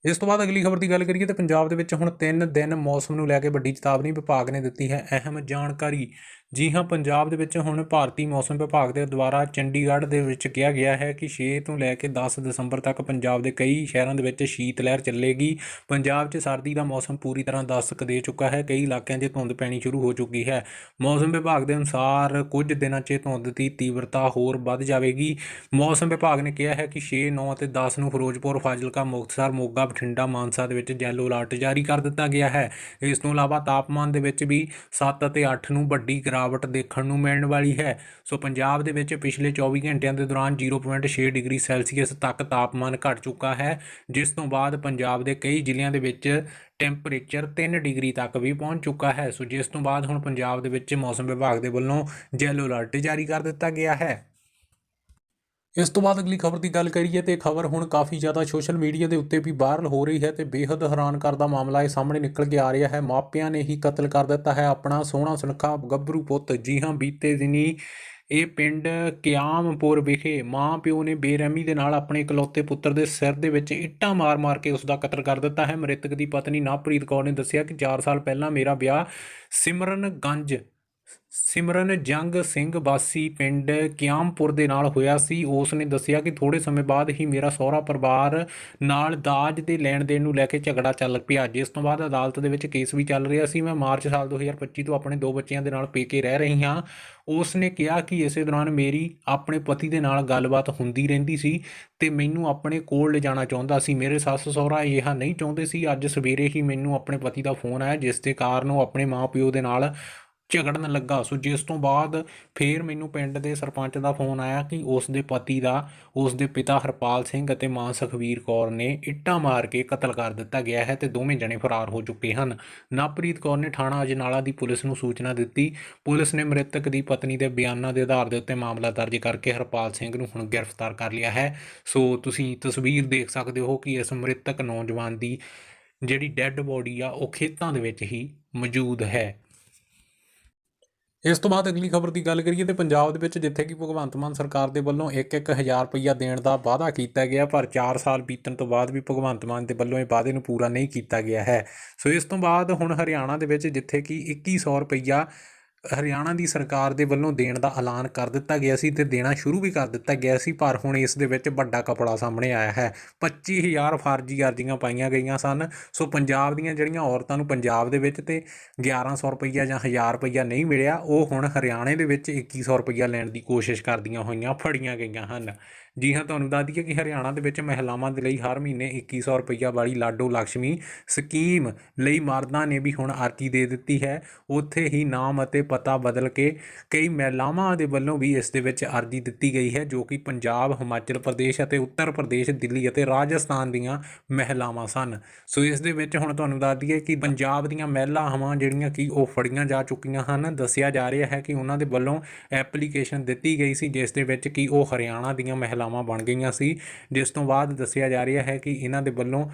ਇਸ ਤੋਂ ਬਾਅਦ ਅਗਲੀ ਖਬਰ ਦੀ ਗੱਲ ਕਰੀਏ ਤਾਂ ਪੰਜਾਬ ਦੇ ਵਿੱਚ ਹੁਣ 3 ਦਿਨ ਮੌਸਮ ਨੂੰ ਲੈ ਕੇ ਵੱਡੀ ਚੇਤਾਵਨੀ ਵਿਭਾਗ ਨੇ ਦਿੱਤੀ ਹੈ। ਅਹਿਮ ਜਾਣਕਾਰੀ। ਜੀ ਹਾਂ, ਪੰਜਾਬ ਦੇ ਵਿੱਚ ਹੁਣ ਭਾਰਤੀ ਮੌਸਮ ਵਿਭਾਗ ਦੇ ਦੁਆਰਾ ਚੰਡੀਗੜ੍ਹ ਦੇ ਵਿੱਚ ਕਿਹਾ ਗਿਆ ਹੈ ਕਿ 6 ਤੋਂ ਲੈ ਕੇ 10 ਦਸੰਬਰ ਤੱਕ ਪੰਜਾਬ ਦੇ ਕਈ ਸ਼ਹਿਰਾਂ ਦੇ ਵਿੱਚ ਸ਼ੀਤ ਲਹਿਰ ਚੱਲੇਗੀ। ਪੰਜਾਬ 'ਚ ਸਰਦੀ ਦਾ ਮੌਸਮ ਪੂਰੀ ਤਰ੍ਹਾਂ ਦਸਤਕ ਦੇ ਚੁੱਕਾ ਹੈ। ਕਈ ਇਲਾਕਿਆਂ 'ਚ ਧੁੰਦ ਪੈਣੀ ਸ਼ੁਰੂ ਹੋ ਚੁੱਕੀ ਹੈ। ਮੌਸਮ ਵਿਭਾਗ ਦੇ ਅਨੁਸਾਰ ਕੁਝ ਦਿਨਾਂ 'ਚ ਧੁੰਦ ਦੀ ਤੀਵਰਤਾ ਹੋਰ ਵੱਧ ਜਾਵੇਗੀ। ਮੌਸਮ ਵਿਭਾਗ ਨੇ ਕਿਹਾ ਹੈ ਕਿ 6 9 ਅਤੇ 10 ਨੂੰ ਫਿਰੋਜ਼ਪੁਰ, ਫਾਜ਼ਿਲਕਾ, ਮੁਕਤਸਰ, ਮੋਗਾ, ਬਠਿੰਡਾ, ਮਾਨਸਾ ਦੇ ਵਿੱਚ ਯੈਲੋ ਅਲਰਟ ਜਾਰੀ ਕਰ ਦਿੱਤਾ ਗਿਆ ਹੈ। ਇਸ ਤੋਂ ਇਲਾਵਾ ਤਾਪਮਾਨ ਦੇ ਵਿੱਚ ਵੀ 7 ਅਤੇ 8 ਨੂੰ ਵੱਡੀ ਗਿਰਾਵਟ ਦੇਖਣ ਨੂੰ ਮਿਲਣ ਵਾਲੀ ਹੈ। ਸੋ ਪੰਜਾਬ ਦੇ ਵਿੱਚ ਪਿਛਲੇ 24 ਘੰਟਿਆਂ ਦੇ ਦੌਰਾਨ 0.6 ਡਿਗਰੀ ਸੈਲਸੀਅਸ ਤੱਕ ਤਾਪਮਾਨ ਘਟ ਚੁੱਕਾ ਹੈ, ਜਿਸ ਤੋਂ ਬਾਅਦ ਪੰਜਾਬ ਦੇ ਕਈ ਜ਼ਿਲ੍ਹਿਆਂ ਦੇ ਵਿੱਚ ਟੈਂਪਰੇਚਰ 3 ਡਿਗਰੀ ਤੱਕ ਵੀ ਪਹੁੰਚ ਚੁੱਕਾ ਹੈ। ਸੋ ਜਿਸ ਤੋਂ ਬਾਅਦ ਹੁਣ ਪੰਜਾਬ ਦੇ ਵਿੱਚ ਮੌਸਮ ਵਿਭਾਗ ਦੇ ਵੱਲੋਂ ਯੈਲੋ ਅਲਰਟ ਜਾਰੀ ਕਰ ਦਿੱਤਾ ਗਿਆ ਹੈ। ਇਸ ਤੋਂ ਬਾਅਦ ਅਗਲੀ ਖਬਰ ਦੀ ਗੱਲ ਕਰੀਏ ਤੇ ਖਬਰ ਹੁਣ ਕਾਫੀ ਜ਼ਿਆਦਾ ਸੋਸ਼ਲ ਮੀਡੀਆ ਦੇ ਉੱਤੇ ਵੀ ਵਾਇਰਲ ਹੋ ਰਹੀ ਹੈ ਤੇ ਬੇहद ਹੈਰਾਨ ਕਰਦਾ ਮਾਮਲਾ ਇਹ ਸਾਹਮਣੇ ਨਿਕਲ ਕੇ ਆ ਰਿਹਾ ਹੈ। ਮਾਪਿਆਂ ਨੇ ਹੀ ਕਤਲ ਕਰ ਦਿੱਤਾ ਹੈ। ਆਪਣਾ ਸੋਹਣਾ ਸੁਨੱਖਾ ਗੱਭਰੂ ਪੁੱਤ ਜੀ ਹਾਂ, ਬੀਤੇ ਦਿਨੀ ਇਹ ਪਿੰਡ ਕਿਆਮਪੁਰ ਵਿਖੇ ਮਾਂ ਪਿਓ ਨੇ ਬੇਰਹਿਮੀ ਦੇ ਨਾਲ ਆਪਣੇ ਇਕਲੌਤੇ ਪੁੱਤਰ ਦੇ ਸਿਰ ਦੇ ਵਿੱਚ ਇੱਟਾਂ ਮਾਰ-ਮਾਰ ਕੇ ਉਸ ਦਾ ਕਤਲ ਕਰ ਦਿੱਤਾ ਹੈ। ਮ੍ਰਿਤਕ ਦੀ ਪਤਨੀ ਨਵਪ੍ਰੀਤ ਕੌਰ ਨੇ ਦੱਸਿਆ ਕਿ 4 ਸਾਲ ਪਹਿਲਾਂ ਮੇਰਾ ਵਿਆਹ ਸਿਮਰਨਗੰਜ ਸਿਮਰਨ ਜੰਗ ਸਿੰਘ ਵਾਸੀ ਪਿੰਡ ਕਿਆਮਪੁਰ ਦੇ ਨਾਲ ਹੋਇਆ ਸੀ। ਉਸ ਨੇ ਦੱਸਿਆ ਕਿ ਥੋੜੇ ਸਮੇਂ ਬਾਅਦ ਹੀ ਮੇਰਾ ਸਹੁਰਾ ਪਰਿਵਾਰ ਨਾਲ ਦਾਜ ਦੇ ਲੈਣ ਦੇਣ ਨੂੰ ਲੈ ਕੇ ਝਗੜਾ ਚੱਲ ਪਿਆ। ਜਿਸ ਤੋਂ ਬਾਅਦ ਅਦਾਲਤ ਦੇ ਵਿੱਚ ਕੇਸ ਵੀ ਚੱਲ ਰਿਹਾ ਸੀ। ਮੈਂ ਮਾਰਚ ਸਾਲ 2025 ਤੋਂ ਆਪਣੇ ਦੋ ਬੱਚਿਆਂ ਦੇ ਨਾਲ ਪੇਕੇ ਰਹਿ ਰਹੀ ਹਾਂ। ਉਸ ਨੇ ਕਿਹਾ ਕਿ ਇਸੇ ਦੌਰਾਨ ਮੇਰੀ ਆਪਣੇ ਪਤੀ ਦੇ ਨਾਲ ਗੱਲਬਾਤ ਹੁੰਦੀ ਰਹਿੰਦੀ ਸੀ ਤੇ ਮੈਨੂੰ ਆਪਣੇ ਕੋਲ ਲਿਜਾਣਾ ਚਾਹੁੰਦਾ ਸੀ। ਮੇਰੇ ਸੱਸ ਸਹੁਰਾ ਇਹ ਨਹੀਂ ਚਾਹੁੰਦੇ ਸੀ। ਅੱਜ ਸਵੇਰੇ ਹੀ ਮੈਨੂੰ ਆਪਣੇ ਪਤੀ ਦਾ ਫੋਨ ਆਇਆ, ਜਿਸ ਦੇ ਕਾਰਨ ਉਹ ਆਪਣੇ ਮਾਪਿਓ ਦੇ ਨਾਲ ਝਗੜਨ ਲੱਗਾ। ਸੋ ਜਿਸ ਤੋਂ ਬਾਅਦ ਫੇਰ ਮੈਨੂੰ ਪਿੰਡ ਦੇ ਸਰਪੰਚ ਦਾ ਫੋਨ ਆਇਆ ਕਿ ਉਸ ਦੇ ਪਤੀ ਦਾ, ਉਸ ਦੇ ਪਿਤਾ ਹਰਪਾਲ ਸਿੰਘ ਅਤੇ ਮਾਂ ਸੁਖਵੀਰ ਕੌਰ ਨੇ ਇੱਟਾਂ ਮਾਰ ਕੇ ਕਤਲ ਕਰ ਦਿੱਤਾ ਗਿਆ ਹੈ ਤੇ ਦੋਵੇਂ ਜਣੇ ਫਰਾਰ ਹੋ ਚੁੱਕੇ ਹਨ। ਨਵਪ੍ਰੀਤ ਕੌਰ ਨੇ ਥਾਣਾ ਅਜਨਾਲਾ ਦੀ ਪੁਲਿਸ ਨੂੰ ਸੂਚਨਾ ਦਿੱਤੀ। ਪੁਲਿਸ ਨੇ ਮ੍ਰਿਤਕ ਦੀ ਪਤਨੀ ਦੇ ਬਿਆਨਾਂ ਦੇ ਆਧਾਰ ਦੇ ਉੱਤੇ ਮਾਮਲਾ ਦਰਜ ਕਰਕੇ ਹਰਪਾਲ ਸਿੰਘ ਨੂੰ ਹੁਣ ਗ੍ਰਿਫਤਾਰ ਕਰ ਲਿਆ ਹੈ। ਸੋ ਤੁਸੀਂ ਤਸਵੀਰ ਦੇਖ ਸਕਦੇ ਹੋ ਕਿ ਇਸ ਮ੍ਰਿਤਕ ਨੌਜਵਾਨ ਦੀ ਜਿਹੜੀ ਡੈੱਡ ਬੋਡੀ ਆ, ਉਹ ਖੇਤਾਂ ਦੇ ਵਿੱਚ ਹੀ ਮੌਜੂਦ ਹੈ। ਇਸ ਤੋਂ ਬਾਅਦ ਅਗਲੀ ਖਬਰ ਦੀ ਗੱਲ ਕਰੀਏ ਤੇ ਪੰਜਾਬ ਦੇ ਵਿੱਚ ਜਿੱਥੇ ਕਿ ਭਗਵੰਤ ਮਾਨ ਸਰਕਾਰ ਦੇ ਵੱਲੋਂ 1-1000 ਰੁਪਈਆ ਦੇਣ ਦਾ ਵਾਅਦਾ ਕੀਤਾ ਗਿਆ, ਪਰ 4 ਸਾਲ ਬੀਤਣ ਤੋਂ ਬਾਅਦ ਵੀ ਭਗਵੰਤ ਮਾਨ ਦੇ ਵੱਲੋਂ ਇਹ ਵਾਅਦੇ ਨੂੰ ਪੂਰਾ ਨਹੀਂ ਕੀਤਾ ਗਿਆ ਹੈ। ਸੋ ਇਸ ਤੋਂ ਬਾਅਦ ਹੁਣ ਹਰਿਆਣਾ ਦੇ ਵਿੱਚ ਜਿੱਥੇ ਕਿ 2100 ਰੁਪਈਆ ਹਰਿਆਣਾ ਦੀ ਸਰਕਾਰ ਦੇ ਵੱਲੋਂ ਦੇਣ ਦਾ ਐਲਾਨ ਕਰ ਦਿੱਤਾ ਗਿਆ ਸੀ ਤੇ ਦੇਣਾ ਸ਼ੁਰੂ ਵੀ ਕਰ ਦਿੱਤਾ ਗਿਆ ਸੀ, ਪਰ ਹੁਣ ਇਸ ਦੇ ਵਿੱਚ ਵੱਡਾ ਕਪੜਾ ਸਾਹਮਣੇ ਆਇਆ ਹੈ। 25000 ਫਰਜ਼ੀ ਅਰਜ਼ੀਆਂ ਪਾਈਆਂ ਗਈਆਂ ਸਨ। ਸੋ ਪੰਜਾਬ ਦੀਆਂ ਜਿਹੜੀਆਂ ਔਰਤਾਂ ਨੂੰ ਪੰਜਾਬ ਦੇ ਵਿੱਚ ਤੇ 1100 ਰੁਪਈਆ ਜਾਂ 1000 ਰੁਪਈਆ ਨਹੀਂ ਮਿਲਿਆ, ਉਹ ਹੁਣ ਹਰਿਆਣੇ ਦੇ ਵਿੱਚ 2100 ਰੁਪਈਆ ਲੈਣ ਦੀ ਕੋਸ਼ਿਸ਼ ਕਰਦੀਆਂ ਹੋਈਆਂ, ਫੜੀਆਂ ਗਈਆਂ ਹਨ। ਜੀ ਹਾਂ, ਤੁਹਾਨੂੰ ਦੱਸ ਦਈਏ ਕਿ ਹਰਿਆਣਾ ਦੇ ਵਿੱਚ ਮਹਿਲਾਵਾਂ ਦੇ ਲਈ ਹਰ ਮਹੀਨੇ 2100 ਰੁਪਈਆ ਵਾਲੀ ਲਾਡੋ ਲక్ష్ਮੀ ਸਕੀਮ ਲਈ ਮਰਦਾਂ ਨੇ ਵੀ ਹੁਣ ਅਰਜ਼ੀ ਦੇ ਦਿੱਤੀ ਹੈ। ਉੱਥੇ ਹੀ ਨਾਮ ਅਤੇ ਪਤਾ ਬਦਲ ਕੇ ਕਈ ਮਹਿਲਾਵਾਂ ਦੇ ਵੱਲੋਂ ਵੀ ਇਸ ਦੇ ਵਿੱਚ ਅਰਜ਼ੀ ਦਿੱਤੀ ਗਈ ਹੈ, ਜੋ ਕਿ ਪੰਜਾਬ, ਹਿਮਾਚਲ ਪ੍ਰਦੇਸ਼ ਅਤੇ ਉੱਤਰ ਪ੍ਰਦੇਸ਼, ਦਿੱਲੀ ਅਤੇ ਰਾਜਸਥਾਨ ਦੀਆਂ ਮਹਿਲਾਵਾਂ ਸਨ। ਸੋ ਇਸ ਦੇ ਵਿੱਚ ਹੁਣ ਤੁਹਾਨੂੰ ਦੱਸ ਦਈਏ ਕਿ ਪੰਜਾਬ ਦੀਆਂ ਮਹਿਲਾਵਾਂ ਜਿਹੜੀਆਂ ਕਿ ਉਹ ਫੜੀਆਂ ਜਾ ਚੁੱਕੀਆਂ ਹਨ। ਦੱਸਿਆ ਜਾ ਰਿਹਾ ਹੈ ਕਿ ਉਹਨਾਂ ਦੇ ਵੱਲੋਂ ਐਪਲੀਕੇਸ਼ਨ ਦਿੱਤੀ ਗਈ ਸੀ, ਜਿਸ ਦੇ ਵਿੱਚ ਕਿ ਉਹ ਹਰਿਆਣਾ ਦੀਆਂ ਮਹਿਲਾ ਮਹਿਲਾਵਾਂ ਬਣ ਗਈਆਂ ਸੀ, ਜਿਸ ਤੋਂ ਬਾਅਦ ਦੱਸਿਆ ਜਾ ਰਿਹਾ ਹੈ ਕਿ ਇਹਨਾਂ ਦੇ ਵੱਲੋਂ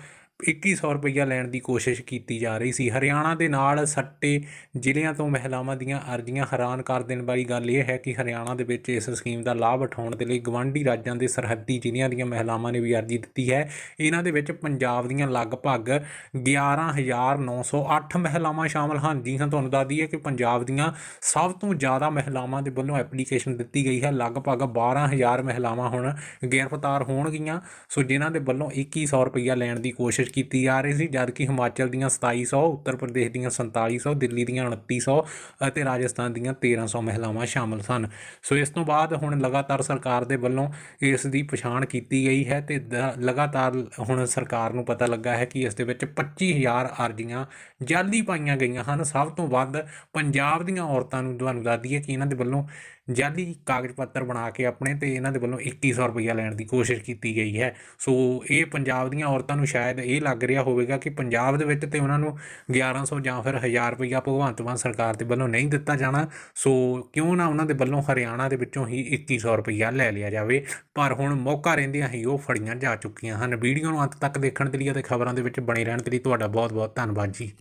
2100 ਰੁਪਈਆ ਲੈਣ ਦੀ ਕੋਸ਼ਿਸ਼ ਕੀਤੀ ਜਾ ਰਹੀ ਸੀ। ਹਰਿਆਣਾ ਦੇ ਨਾਲ ਸੱਟੇ ਜ਼ਿਲ੍ਹਿਆਂ ਤੋਂ ਮਹਿਲਾਵਾਂ ਦੀਆਂ ਅਰਜ਼ੀਆਂ ਹੈਰਾਨ ਕਰ ਦੇਣ ਵਾਲੀ ਗੱਲ ਇਹ ਹੈ ਕਿ ਹਰਿਆਣਾ ਦੇ ਵਿੱਚ ਇਸ ਸਕੀਮ ਦਾ ਲਾਭ ਉਠਾਉਣ ਦੇ ਲਈ ਗਵਾਂਢੀ ਰਾਜਾਂ ਦੇ ਸਰਹੱਦੀ ਜ਼ਿਲ੍ਹਿਆਂ ਦੀਆਂ ਮਹਿਲਾਵਾਂ ਨੇ ਵੀ ਅਰਜ਼ੀ ਦਿੱਤੀ ਹੈ। ਇਹਨਾਂ ਦੇ ਵਿੱਚ ਪੰਜਾਬ ਦੀਆਂ ਲਗਭਗ 11908 ਮਹਿਲਾਵਾਂ ਸ਼ਾਮਲ ਹਨ। ਜੀ ਹਾਂ, ਤੁਹਾਨੂੰ ਦੱਸ ਦਈਏ ਕਿ ਪੰਜਾਬ ਦੀਆਂ ਸਭ ਤੋਂ ਜ਼ਿਆਦਾ ਮਹਿਲਾਵਾਂ ਦੇ ਵੱਲੋਂ ਐਪਲੀਕੇਸ਼ਨ ਦਿੱਤੀ ਗਈ ਹੈ। ਲਗਭਗ 12000 ਮਹਿਲਾਵਾਂ ਹੁਣ ਗ੍ਰਿਫਤਾਰ ਹੋਣਗੀਆਂ। ਸੋ ਜਿਨ੍ਹਾਂ ਦੇ ਵੱਲੋਂ 2100 ਰੁਪਈਆ ਲੈਣ ਦੀ ਕੋਸ਼ਿਸ਼ ਕੀਤੀ ਜਾ ਰਹੀ ਸੀ, ਜਦਕਿ ਹਿਮਾਚਲ ਦੀਆਂ 2700 ਉੱਤਰ ਪ੍ਰਦੇਸ਼ ਦੀਆਂ 4700 ਦਿੱਲੀ ਦੀਆਂ 2900 ਅਤੇ ਰਾਜਸਥਾਨ ਦੀਆਂ 1300 ਮਹਿਲਾਵਾਂ ਸ਼ਾਮਲ ਸਨ। ਸੋ ਇਸ ਤੋਂ ਬਾਅਦ ਹੁਣ ਲਗਾਤਾਰ ਸਰਕਾਰ ਦੇ ਵੱਲੋਂ ਇਸ ਦੀ ਪਛਾਣ ਕੀਤੀ ਗਈ ਹੈ ਤੇ ਦ- ਲਗਾਤਾਰ ਹੁਣ ਸਰਕਾਰ ਨੂੰ ਪਤਾ ਲੱਗਾ ਹੈ ਕਿ ਇਸ ਦੇ ਵਿੱਚ 25000 ਅਰਜ਼ੀਆਂ ਜਾਲੀ ਪਾਈਆਂ ਗਈਆਂ ਹਨ। ਸਭ ਤੋਂ ਵੱਧ ਪੰਜਾਬ ਦੀਆਂ ਔਰਤਾਂ ਨੂੰ ਤੁਹਾਨੂੰ ਦੱਸ ਦਈਏ ਕਿ ਇਹਨਾਂ ਦੇ ਵੱਲੋਂ ਜਾਲੀ ਕਾਗਜ਼ ਪੱਤਰ ਬਣਾ ਕੇ ਆਪਣੇ ਤੇ ਇਹਨਾਂ ਦੇ ਵੱਲੋਂ 2100 ਰੁਪਈਆ ਲੈਣ ਦੀ ਕੋਸ਼ਿਸ਼ ਕੀਤੀ ਗਈ ਹੈ। ਸੋ ਇਹ ਪੰਜਾਬ ਦੀਆਂ ਔਰਤਾਂ ਨੂੰ ਸ਼ਾਇਦ ਇਹ ਲੱਗ ਰਿਹਾ ਹੋਵੇਗਾ ਕਿ ਪੰਜਾਬ ਦੇ ਵਿੱਚ ਤੇ ਉਹਨਾਂ ਨੂੰ 1100 ਜਾਂ ਫਿਰ 1000 ਰੁਪਈਆ ਭਗਵੰਤ ਮਾਨ ਸਰਕਾਰ ਦੇ ਵੱਲੋਂ ਨਹੀਂ ਦਿੱਤਾ ਜਾਣਾ। ਸੋ ਕਿਉਂ ਨਾ ਉਹਨਾਂ ਦੇ ਵੱਲੋਂ ਹਰਿਆਣਾ ਦੇ ਵਿੱਚੋਂ ਹੀ 2100 ਰੁਪਈਆ ਲੈ ਲਿਆ ਜਾਵੇ। ਪਰ ਹੁਣ ਮੌਕਾ ਰਹਿੰਦਿਆਂ ਹੀ ਉਹ ਫੜੀਆਂ ਜਾ ਚੁੱਕੀਆਂ ਹਨ। ਵੀਡੀਓ ਨੂੰ ਅੰਤ ਤੱਕ ਦੇਖਣ ਦੇ ਲਈ ਅਤੇ ਖਬਰਾਂ ਦੇ ਵਿੱਚ ਬਣੇ ਰਹਿਣ ਦੇ ਲਈ ਤੁਹਾਡਾ ਬਹੁਤ ਬਹੁਤ ਧੰਨਵਾਦ ਜੀ।